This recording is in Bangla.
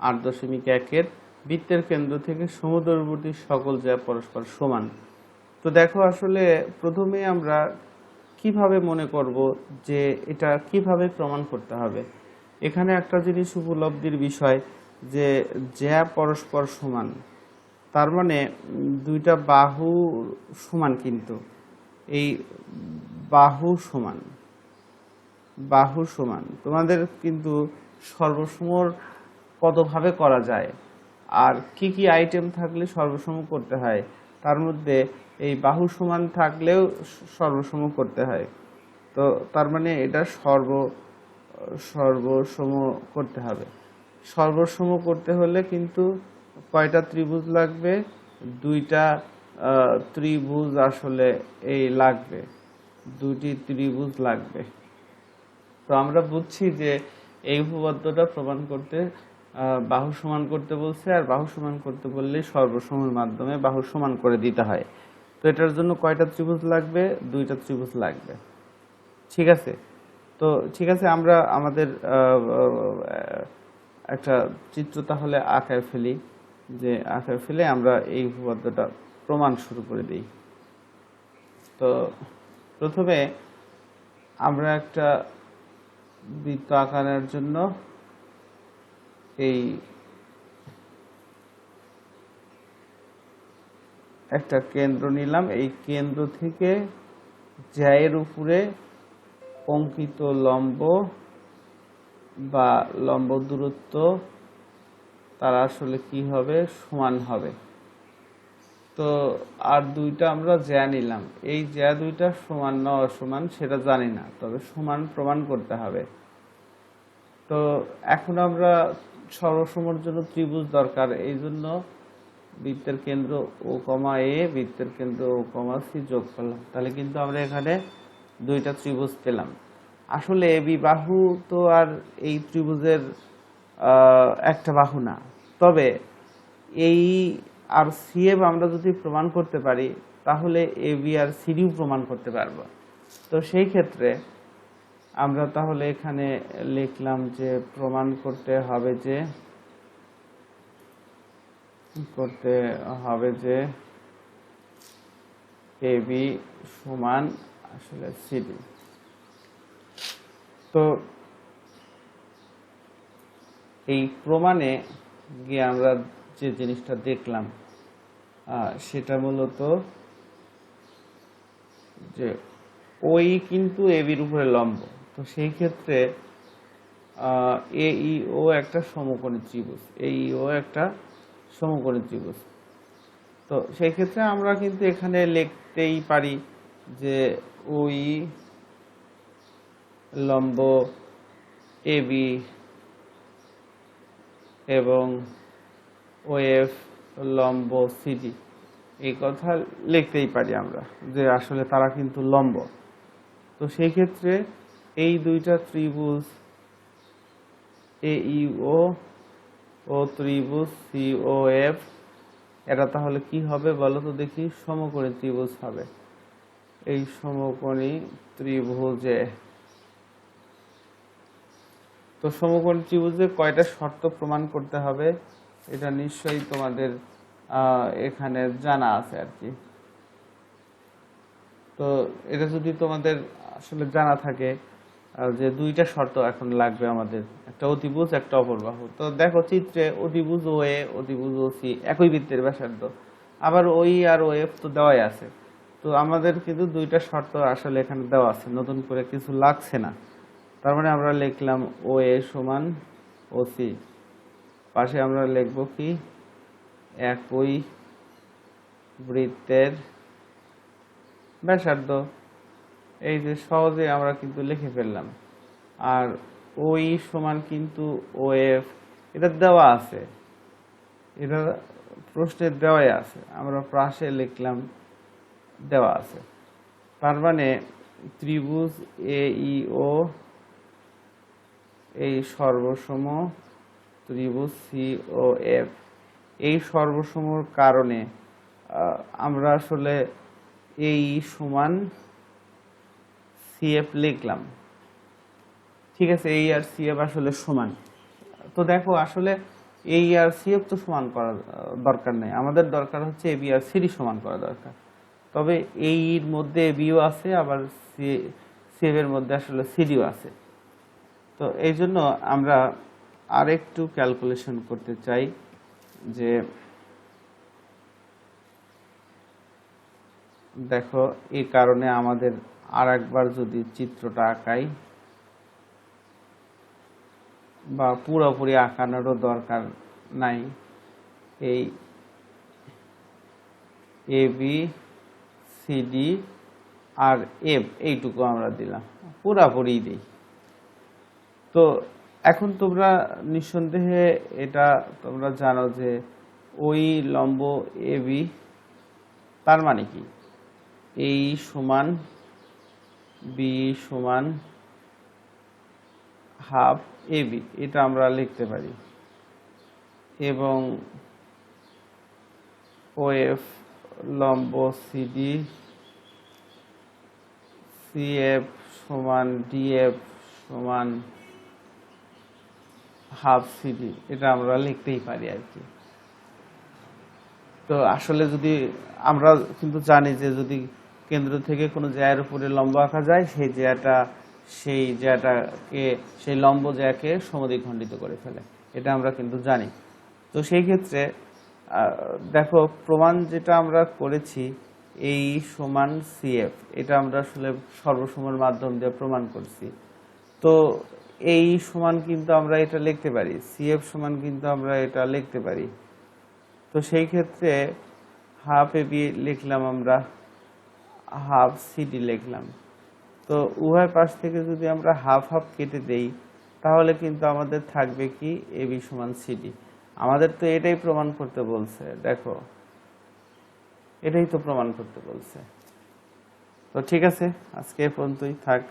আট দশমিক একের বৃত্তের কেন্দ্র থেকে সমুদ্রবর্তী সকল যা পরস্পর সমান। তো দেখো আসলে প্রথমে আমরা কীভাবে মনে করব যে এটা কীভাবে প্রমাণ করতে হবে? এখানে একটা জিনিস উপলব্ধির বিষয় যে জ্যা পরস্পর সমান, তার মানে দুইটা বাহু সমান কিন্তু। এই বাহু সমান বাহু সমান। তোমাদের কিন্তু সর্বসমর কতভাবে করা যায়। আর কি কি আইটেম থাকলে সর্বসম করতে হয়, তার মধ্যে এই বাহু সমান থাকলেও সর্বসম করতে হয়। তো তার মানে এটা সর্ব, সর্বসম করতে হবে। সর্বসম করতে হলে কিন্তু কয়টা ত্রিভুজ লাগবে? দুইটা ত্রিভুজ আসলে এই লাগবে। দুটি ত্রিভুজ লাগবে। তো আমরা বুঝছি যে এই উপপাদ্যটা প্রমাণ করতে বাহু সমান করতে বলছে আর বাহু সমান করতে বললে সর্বসমের মাধ্যমে বাহু সমান করে দিতে হয়। তো এটার জন্য কয়টা ত্রিভুজ লাগবে? দুইটা ত্রিভুজ লাগবে। ঠিক আছে? তো ঠিক আছে, আমরা আমাদের একটা চিত্র তাহলে আঁকায় ফেলি, যে আঁকায় ফেলে আমরা এই উপপাদ্যটা প্রমাণ শুরু করে দিই। তো প্রথমে আমরা একটা বৃত্ত আঁকানোর জন্য এই একটা কেন্দ্র নিলাম। এই কেন্দ্র থেকে জ্যায়ের উপরে অঙ্কিত লম্ব বা লম্ব দূরত্ব, তারা আসলে কি হবে? সমান হবে। তো আর দুইটা আমরা জ্যা নিলাম। এই জ্যা দুইটা সমান না অসমান সেটা জানি না, তবে সমান প্রমাণ করতে হবে। তো এখন আমরা সর্বসমর জন্য ত্রিভুজ দরকার। এই জন্য বৃত্তের কেন্দ্র ও কমা এ, বৃত্তের কেন্দ্র ও কমা সি যোগ করলাম। তাহলে কিন্তু আমরা এখানে দুইটা ত্রিভুজ পেলাম। আসলে বি বাহু তো আর এই ত্রিভুজের একটা বাহু না। তবে এই আর সিএফ আমরা যদি প্রমাণ করতে পারি, তাহলে এ বি আর সিডিও প্রমাণ করতে পারব। তো সেই ক্ষেত্রে আমরা তাহলে এখানে লিখলাম যে প্রমাণ করতে হবে যে, করতে হবে যে এ বি সমান আসলে সিডি তো এই প্রমাণে গিয়ে আমরা যে জিনিসটা দেখলাম সেটা মূলত যে ওই কিন্তু এবির উপরে লম্ব। তো সেই ক্ষেত্রে এ ই ও একটা সমকোণী ত্রিভুজ এ ই ও একটা সমকোণী ত্রিভুজ। তো সেই ক্ষেত্রে আমরা কিন্তু এখানে লিখতেই পারি যে ওই লম্ব এ বি এবং ওএফ লম্ব সিডি এই কথা লিখতেই পারি আমরা যে আসলে তারা কিন্তু লম্ব। তো সেই ক্ষেত্রে এই দুইটা ত্রিভুজ এ ও ও ত্রিভুজ সি ও এফ এটা তাহলে কি হবে বলো তো দেখি? সমকোণী ত্রিভুজ হবে। এই সমকোণী ত্রিভুজে। তো সমকোণী ত্রিভুজে কয়টা শর্ত প্রমাণ করতে হবে? এটা নিশ্চয়ই তোমাদের এখানে জানা আছে আর কি। তো এটা যদি তোমাদের আসলে জানা থাকে যে দুইটা শর্ত এখন লাগবে আমাদের। একটা অতিভুজ, একটা অপরবাহু তো দেখো চিত্রে অতিভুজ ও এ, অতিভুজ ও সি একই বৃত্তের ব্যাসার্ধ। আবার ওই আর ও এফ তো দেওয়াই আছে। তো আমাদের কিন্তু দুইটা শর্ত আসলে এখানে দেওয়া আছে। নতুন করে কিছু লাগছে না। তার মানে আমরা লিখলাম ও এ সমান ও সি। পাশে আমরা লিখব কি? একই বৃত্তের ব্যাসার্ধ। এই যে সহজে আমরা কিন্তু লিখে ফেললাম। আর ওই সমান কিন্তু ও এফ এটা দেওয়া আছে। এটা প্রশ্নের দেওয়াই আছে। আমরা পাশে লিখলাম, দেওয়া আছে। তার মানে ত্রিভুজ এ ও, এই সর্বসম ত্রিভুজ সি, ও, এফ, এই সর্বসমর কারণে আমরা আসলে এই সমান সিএফ লিখলাম। ঠিক আছে এই আর সিএফ আসলে সমান। তো দেখো আসলে এই আর সিএফ তো সমান আহ, দরকার নেই। আমাদের দরকার হচ্ছে এবি আর সিডি সমান করা দরকার। তবে এইর মধ্যে বিও আছে আবার সিএফ এর মধ্যে আসলে সিডিও আছে। তো এই জন্য আমরা আরেকটু ক্যালকুলেশন করতে চাই যে দেখো এই কারণে আমাদের আর একবার যদি চিত্রটা আঁকাই, বা পুরোপুরি আঁকানোরও দরকার নাই, এই এ বি সিডি আর এফ এইটুকু আমরা দিলাম, পুরাপুরি দিই। তো এখন তোমরা নিঃসন্দেহে এটা তোমরা জানো যে ওই লম্ব এ বি তার মানে কি? এই সমান বি সমান হাফ এ বি এটা আমরা লিখতে পারি। এবং ও এফ লম্ব সিডি সিএফ সমান ডিএফ সমান হাফ সিডি এটা আমরা লিখতেই পারি আর কি। তো আসলে যদি আমরা কিন্তু জানি যে যদি কেন্দ্র থেকে কোনো জায়ের উপরে লম্ব আঁকা যায়, সেই জায়গাটা, সেই জায়গাটাকে, সেই লম্ব জায়গাকে সমদ্বিখণ্ডিত করে ফেলে। এটা আমরা কিন্তু জানি। তো সেই ক্ষেত্রে দেখো, প্রমাণ যেটা আমরা করেছি, এই সমান সিএফ এটা আমরা আসলে সর্বসমান মাধ্যম দিয়ে প্রমাণ করছি। তো এই সমান কিন্তু আমরা এটা লিখতে পারি সিএফ সমান কিন্তু আমরা এটা লিখতে পারি। তো সেই ক্ষেত্রে, হাফ এবি লিখলাম আমরা। হাফ সিডি লিখলাম। তো উভয় পাশ থেকে যদি আমরা হাফ হাফ কেটে দেই, তাহলে কিন্তু আমাদের থাকবে কি এবি সমান সিডি আমাদের তো এটাই প্রমাণ করতে বলছে, দেখো। এটাই তো প্রমাণ করতে বলছে। তো ঠিক আছে, আজকে এ পর্যন্তই থাক।